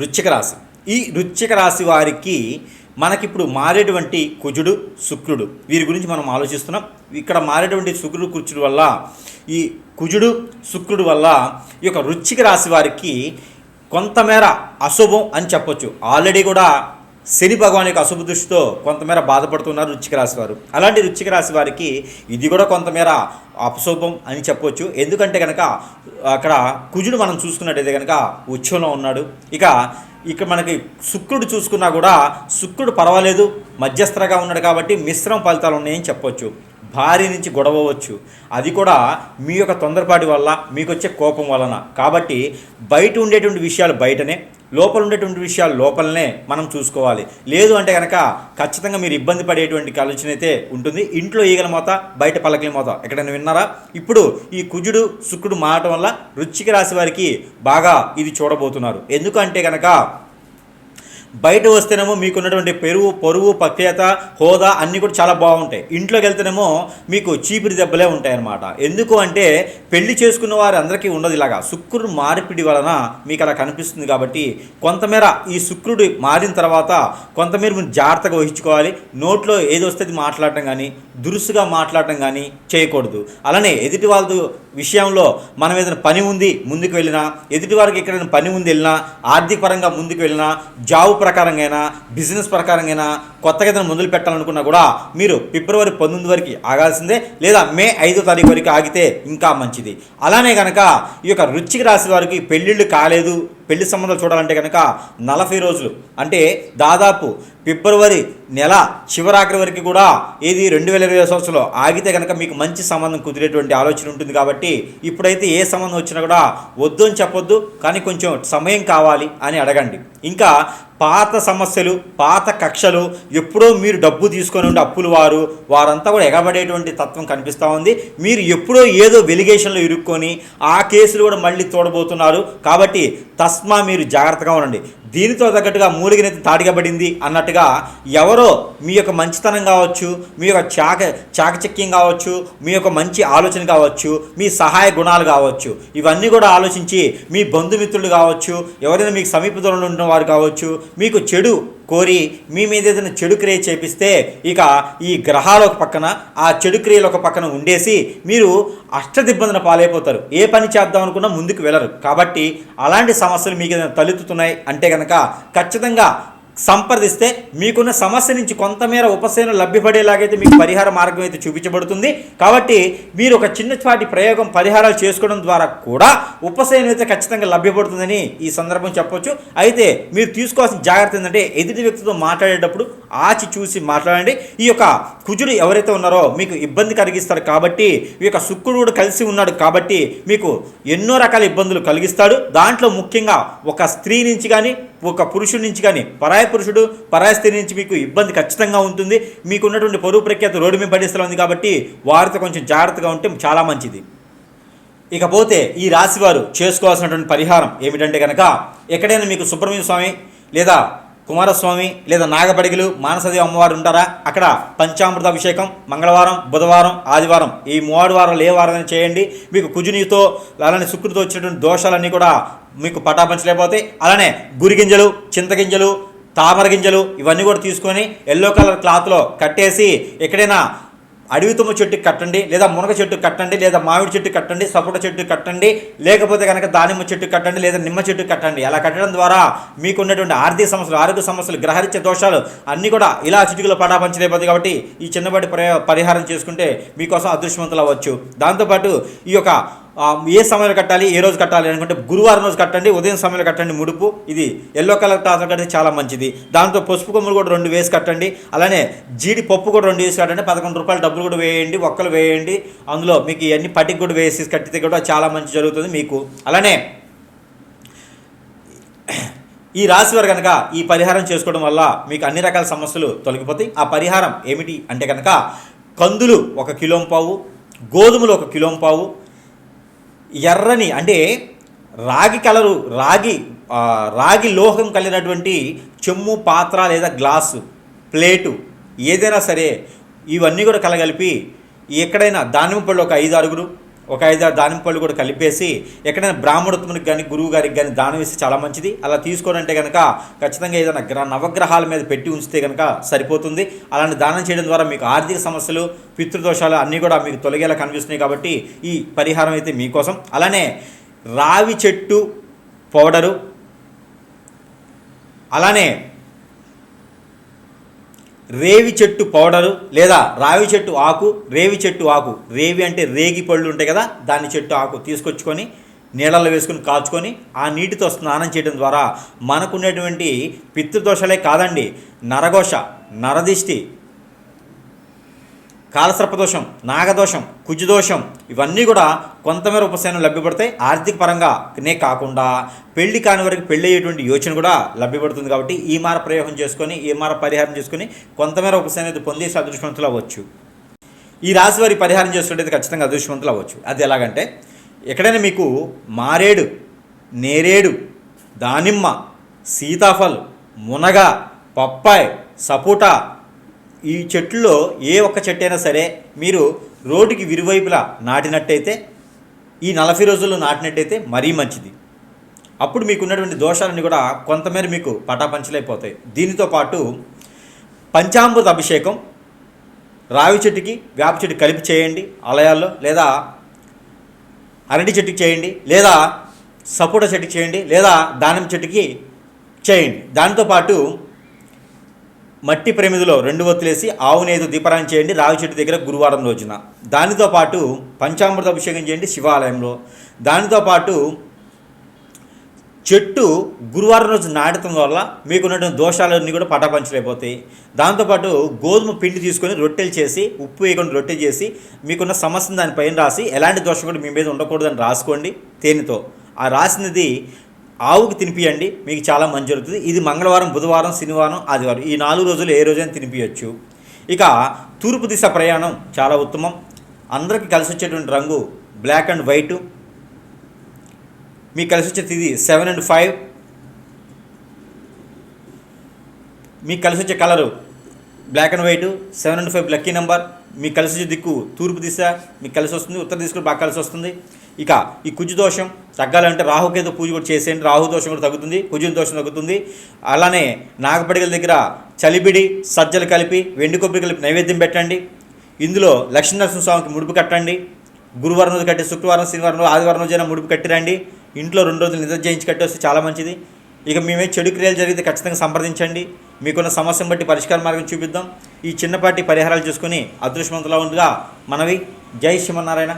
వృశ్చిక రాశి. ఈ వృశ్చిక రాశి వారికి మనకిప్పుడు మారేటువంటి కుజుడు శుక్రుడు. వీరి గురించి మనం ఆలోచిస్తున్నాం. ఇక్కడ మారేటువంటి శుక్రుడు కుజుడు వల్ల ఈ కుజుడు శుక్రుడు వల్ల ఈ యొక్క వృశ్చిక రాశి వారికి కొంతమేర అశుభం అని చెప్పొచ్చు. ఆల్రెడీ కూడా శని భగవాన్ యొక్క అశుభ దృష్టితో కొంతమేర బాధపడుతున్నారు రుచిక రాశి వారు. అలాంటి రుచిక రాశి వారికి ఇది కూడా కొంతమేర అపశుభం అని చెప్పొచ్చు. ఎందుకంటే కనుక అక్కడ కుజుడు మనం చూసుకున్నట్టయితే కనుక ఉచ్చంలో ఉన్నాడు. ఇక ఇక మనకి శుక్రుడు చూసుకున్నా కూడా శుక్రుడు పర్వాలేదు మధ్యస్థరగా ఉన్నాడు కాబట్టి మిశ్రమ ఫలితాలు ఉన్నాయని చెప్పొచ్చు. భార్య నుంచి గొడవవచ్చు. అది కూడా మీ యొక్క తొందరపాటి వల్ల మీకు వచ్చే కోపం వలన. కాబట్టి బయట ఉండేటువంటి విషయాలు బయటనే. లోపల ఉండేటువంటి విషయాలు లోపలనే మనం చూసుకోవాలి. లేదు అంటే కనుక ఖచ్చితంగా మీరు ఇబ్బంది పడేటువంటి ఆలోచన అయితే ఉంటుంది. ఇంట్లో ఈగల మోత బయట పలకల మోత. ఎక్కడైనా విన్నారా? ఇప్పుడు ఈ కుజుడు శుక్రుడు మారటం వల్ల వృచ్చిక రాశి వారికి బాగా ఇది చూడబోతున్నారు. ఎందుకంటే కనుక బయట వస్తేనేమో మీకున్నటువంటి పెరుగు పొరుగు ప్రఖ్యాత హోదా అన్నీ కూడా చాలా బాగుంటాయి. ఇంట్లోకి వెళ్తేనేమో మీకు చీపిరి దెబ్బలే ఉంటాయన్నమాట. ఎందుకు అంటే పెళ్ళి చేసుకున్న వారు అందరికీ ఉండదు ఇలాగా. శుక్రుడు మార్పిడి వలన మీకు అలా కనిపిస్తుంది కాబట్టి కొంతమేర ఈ శుక్రుడు మారిన తర్వాత కొంతమేర మీరు జాగ్రత్తగా వహించుకోవాలి. నోట్లో ఏది వస్తే అది మాట్లాడటం కానీ దురుసుగా మాట్లాడటం కానీ చేయకూడదు. అలానే ఎదుటి వాళ్ళ విషయంలో మనం ఏదైనా పని ఉంది ముందుకు వెళ్ళినా ఎదుటి వారికి ఎక్కడైనా పని ఉంది వెళ్ళినా ఆర్థిక పరంగా ముందుకు వెళ్ళినా జాబ్ ప్రకారంగా అయినా బిజినెస్ ప్రకారంగా అయినా కొత్తగా ఏదైనా మొదలు పెట్టాలనుకున్నా కూడా మీరు ఫిబ్రవరి పంతొమ్మిది వరకు ఆగాల్సిందే లేదా మే ఐదో తారీఖు వరకు ఆగితే ఇంకా మంచిది. అలానే కనుక ఈ యొక్క రుచికి రాశి వారికి పెళ్ళిళ్ళు కాలేదు పెళ్ళి సంబంధాలు చూడాలంటే కనుక నలభై రోజులు. అంటే దాదాపు ఫిబ్రవరి నెల చివరాఖరి వరకు కూడా ఏది రెండు వేల ఇరవై సంవత్సరంలో ఆగితే కనుక మీకు మంచి సంబంధం కుదిరేటువంటి ఆలోచన ఉంటుంది కాబట్టి ఇప్పుడైతే ఏ సంబంధం వచ్చినా కూడా వద్దు అని చెప్పొద్దు కానీ కొంచెం సమయం కావాలి అని అడగండి. ఇంకా పాత సమస్యలు పాత కక్షలు ఎప్పుడో మీరు డబ్బు తీసుకొని ఉండి అప్పులు వారు వారంతా కూడా ఎగబడేటువంటి తత్వం కనిపిస్తూ ఉంది. మీరు ఎప్పుడో ఏదో వెలిగేషన్లో ఇరుక్కొని ఆ కేసులు కూడా మళ్ళీ చూడబోతున్నారు కాబట్టి తస్ తస్మా మీరు జాగ్రత్తగా ఉండండి. దీనితో తగ్గట్టుగా మూలిగినెత్తి తాడిగబడింది అన్నట్టుగా ఎవరో మీ యొక్క మంచితనం కావచ్చు మీ యొక్క చాక చాకచక్యం కావచ్చు మీ యొక్క మంచి ఆలోచన కావచ్చు మీ సహాయ గుణాలు కావచ్చు ఇవన్నీ కూడా ఆలోచించి మీ బంధుమిత్రులు కావచ్చు ఎవరైనా మీకు సమీప దూరంలో ఉన్న వారు కావచ్చు మీకు చెడు కోరి మీ మీద ఏదైనా చెడు క్రియ చేపిస్తే ఇక ఈ గ్రహాలు ఒక పక్కన ఆ చెడు క్రియలు ఒక పక్కన ఉండేసి మీరు అష్టదిబ్బందుల పాలైపోతారు. ఏ పని చేద్దాం అనుకున్నా ముందుకు వెళ్ళరు. కాబట్టి అలాంటి సమస్యలు మీకు ఏదైనా తలెత్తుతున్నాయి అంటే కనుక ఖచ్చితంగా సంప్రదిస్తే మీకున్న సమస్య నుంచి కొంతమేర ఉపశమనం లభ్యపడేలాగైతే మీకు పరిహార మార్గం అయితే చూపించబడుతుంది. కాబట్టి మీరు ఒక చిన్నపాటి ప్రయోగం పరిహారాలు చేసుకోవడం ద్వారా కూడా ఉపశమనం అయితే ఖచ్చితంగా లభ్యపడుతుందని ఈ సందర్భం చెప్పొచ్చు. అయితే మీరు తీసుకోవాల్సిన జాగ్రత్త ఏంటంటే ఎదుటి వ్యక్తితో మాట్లాడేటప్పుడు ఆచి చూసి మాట్లాడండి. ఈ యొక్క కుజుడు ఎవరైతే ఉన్నారో మీకు ఇబ్బంది కలిగిస్తాడు కాబట్టి ఈ యొక్క శుక్రుడు కూడా కలిసి ఉన్నాడు కాబట్టి మీకు ఎన్నో రకాల ఇబ్బందులు కలిగిస్తాడు. దాంట్లో ముఖ్యంగా ఒక స్త్రీ నుంచి కానీ ఒక పురుషుడి నుంచి కానీ పరాయ పురుషుడు పరాయ స్త్రీ నుంచి మీకు ఇబ్బంది ఖచ్చితంగా ఉంటుంది. మీకు ఉన్నటువంటి పరువు ప్రఖ్యాత రోడ్డు మీద పడేస్తూ ఉంది కాబట్టి వారితో కొంచెం జాగ్రత్తగా ఉంటే చాలా మంచిది. ఇకపోతే ఈ రాశివారు చేసుకోవాల్సినటువంటి పరిహారం ఏమిటంటే కనుక ఎక్కడైనా మీకు సుబ్రహ్మణ్య స్వామి లేదా కుమారస్వామి లేదా నాగపడిగలు మానసదేవి అమ్మవారు ఉంటారా? అక్కడ పంచామృత అభిషేకం మంగళవారం బుధవారం ఆదివారం. ఈ మూడు వారాలు ఏ వారం చేయండి. మీకు కుజునితో అలానే శుక్రుడితో వచ్చినటువంటి దోషాలన్నీ కూడా మీకు పటాపంచలేకపోతే అలానే గురిగింజలు చింతగింజలు తామర గింజలు ఇవన్నీ కూడా తీసుకొని ఎల్లో కలర్ క్లాత్లో కట్టేసి ఎక్కడైనా అడవి తుమ్మ చెట్టు కట్టండి లేదా మునగ చెట్టు కట్టండి లేదా మామిడి చెట్టు కట్టండి సపోట చెట్టు కట్టండి లేకపోతే కనుక దానిమ్మ చెట్టు కట్టండి లేదా నిమ్మ చెట్టు కట్టండి. అలా కట్టడం ద్వారా మీకు ఉన్నటువంటి ఆర్థిక సమస్యలు ఆరోగ్య సమస్యలు గ్రహరిత్య దోషాలు అన్నీ కూడా ఇలా చిటికలో పటాపంచలేకపోతుంది కాబట్టి ఈ చిన్నపాటి పరిహారం చేసుకుంటే మీకోసం అదృష్టవంతులు అవ్వచ్చు. దాంతోపాటు ఈ యొక్క ఏ సమయంలో కట్టాలి ఏ రోజు కట్టాలి అనుకుంటే గురువారం రోజు కట్టండి ఉదయం సమయంలో కట్టండి ముడుపు. ఇది ఎల్లో కలర్ టాసర్ కడితే చాలా మంచిది. దాంతో పసుపు కొమ్ములు కూడా రెండు వేసి కట్టండి. అలానే జీడి పప్పు కూడా రెండు వేసి కట్టండి. పదకొండు రూపాయలు డబ్బులు కూడా వేయండి ఒక్కలు వేయండి. అందులో మీకు ఇవన్నీ పటికి కూడా వేసి కట్టితే కూడా చాలా మంచి జరుగుతుంది మీకు. అలానే ఈ రాశి వారు కనుక ఈ పరిహారం చేసుకోవడం వల్ల మీకు అన్ని రకాల సమస్యలు తొలగిపోతాయి. ఆ పరిహారం ఏమిటి అంటే కనుక కందులు ఒక కిలోం పావు గోధుమలు ఒక కిలోం పావు ఎర్రని అంటే రాగి కలరు రాగి రాగి లోహం కలిగినటువంటి చెమ్ము పాత్ర లేదా గ్లాసు ప్లేటు ఏదైనా సరే ఇవన్నీ కూడా కలగలిపి ఎక్కడైనా దానిమ్మ పళ్ళు ఒక ఐదు అరుగుడు ఒక ఐదు ఆరు దానిమ్మ పళ్ళు కూడా కలిపేసి ఎక్కడైనా బ్రాహ్మణోత్తమునికి కానీ గురువు గారికి కానీ దానం ఇస్తే చాలా మంచిది. అలా తీసుకోవాలంటే కనుక ఖచ్చితంగా ఏదైనా గ్రహ నవగ్రహాల మీద పెట్టి ఉంచితే కనుక సరిపోతుంది. అలాంటి దానం చేయడం ద్వారా మీకు ఆర్థిక సమస్యలు పితృదోషాలు అన్నీ కూడా మీకు తొలగేలా కనిపిస్తున్నాయి కాబట్టి ఈ పరిహారం అయితే మీకోసం. అలానే రావి చెట్టు పౌడరు అలానే రేవి చెట్టు పౌడరు లేదా రావి చెట్టు ఆకు రేవి చెట్టు ఆకు. రేవి అంటే రేగి పళ్ళు ఉంటాయి కదా దాని చెట్టు ఆకు తీసుకొచ్చుకొని నీళ్ళలో వేసుకుని కాచుకొని ఆ నీటితో స్నానం చేయడం ద్వారా మనకున్నటువంటి పితృదోషాలే కాదండి నరఘోష నరదిష్టి కాలసర్పదోషం నాగదోషం కుజుదోషం ఇవన్నీ కూడా కొంతమేర ఉపశమనం లభ్యపడతాయి. ఆర్థిక పరంగానే కాకుండా పెళ్ళి కాని వరకు పెళ్ళి అయ్యేటువంటి యోచన కూడా లభ్యపడుతుంది కాబట్టి ఈ మార ప్రయోగం చేసుకొని ఈ మార పరిహారం చేసుకొని కొంతమేర ఉపశమనం అయితే పొందేసి అదృష్టవంతులు అవ్వచ్చు. ఈ రాశి వారి పరిహారం చేసుకుంటే ఖచ్చితంగా అదృష్టవంతులు అవ్వచ్చు. అది ఎలాగంటే ఎక్కడైనా మీకు మారేడు నేరేడు దానిమ్మ సీతాఫల్ మునగ పప్పాయ్ సపోటా ఈ చెట్టులో ఏ ఒక్క చెట్టు అయినా సరే మీరు రోడ్డుకి విరువైపులా నాటినట్టయితే ఈ నలభై రోజుల్లో నాటినట్టయితే మరీ మంచిది. అప్పుడు మీకు ఉన్నటువంటి దోషాలన్నీ కూడా కొంతమేర మీకు పటాపంచలైపోతాయి. దీనితో పాటు పంచామృత అభిషేకం రావి చెట్టుకి వేప చెట్టు కలిపి చేయండి ఆలయాల్లో లేదా అరటి చెట్టుకి చేయండి లేదా సపోటా చెట్టుకి చేయండి లేదా దానిమ్మ చెట్టుకి చేయండి. దానితో పాటు మట్టి ప్రమిదిలో రెండు ఒత్తులేసి ఆవు నేదు దీపారాయణ చేయండి. రావి చెట్టు దగ్గర గురువారం రోజున. దానితో పాటు పంచామృత అభిషేకం చేయండి శివాలయంలో. దానితో పాటు చెట్టు గురువారం రోజు నాటడం వల్ల మీకున్నటువంటి దోషాలన్నీ కూడా పటాపంచలైపోతాయి. దాంతోపాటు గోధుమ పిండి తీసుకొని రొట్టెలు చేసి ఉప్పు వేయకుండా రొట్టె చేసి మీకున్న సమస్యను దానిపైన రాసి ఎలాంటి దోషం కూడా మీ మీద ఉండకూడదని రాసుకోండి. తేనెతో. ఆ రాసినది ఆవుకి తినిపియండి మీకు చాలా మంచి జరుగుతుంది. ఇది మంగళవారం బుధవారం శనివారం ఆదివారం. ఈ నాలుగు రోజులు ఏ రోజైనా తినిపించవచ్చు ఇక తూర్పు దిశ ప్రయాణం చాలా ఉత్తమం. అందరికీ కలిసి వచ్చేటువంటి రంగు బ్లాక్ అండ్ వైటు మీకు కలిసి వచ్చే తిది సెవెన్ అండ్ ఫైవ్ మీకు కలిసి వచ్చే colour black and white seven and five lucky number మీకు కలిసి దిక్కు తూర్పు దిశ మీకు కలిసి వస్తుంది ఉత్తర దిశ కూడా బాగా కలిసి వస్తుంది ఇక ఈ కుజు దోషం తగ్గాలంటే రాహుకేతు పూజ కూడా చేసేయండి. రాహు దోషం కూడా తగ్గుతుంది కుజుని దోషం తగ్గుతుంది. అలానే నాగపడిగల దగ్గర చలిబిడి సజ్జలు కలిపి వెండి కొబ్బరి కలిపి నైవేద్యం పెట్టండి. ఇందులో లక్ష్మీనరసింహ స్వామికి ముడుపు కట్టండి. గురువారం రోజు కట్టి శుక్రవారం శనివారం ఆదివారం రోజైనా ముడుపు కట్టిరండి. ఇంట్లో రెండు రోజులు నిద్ర చేయించి కట్టేస్తే చాలా మంచిది. ఇక మేమే చెడు క్రియలు జరిగితే ఖచ్చితంగా సంప్రదించండి. మీకున్న సమస్యను బట్టి పరిష్కార మార్గం చూపిద్దాం. ఈ చిన్నపాటి పరిహారాలు చూసుకుని అదృష్టవంతులా ఉండగా మనవి. జై శ్రీమన్నారాయణ.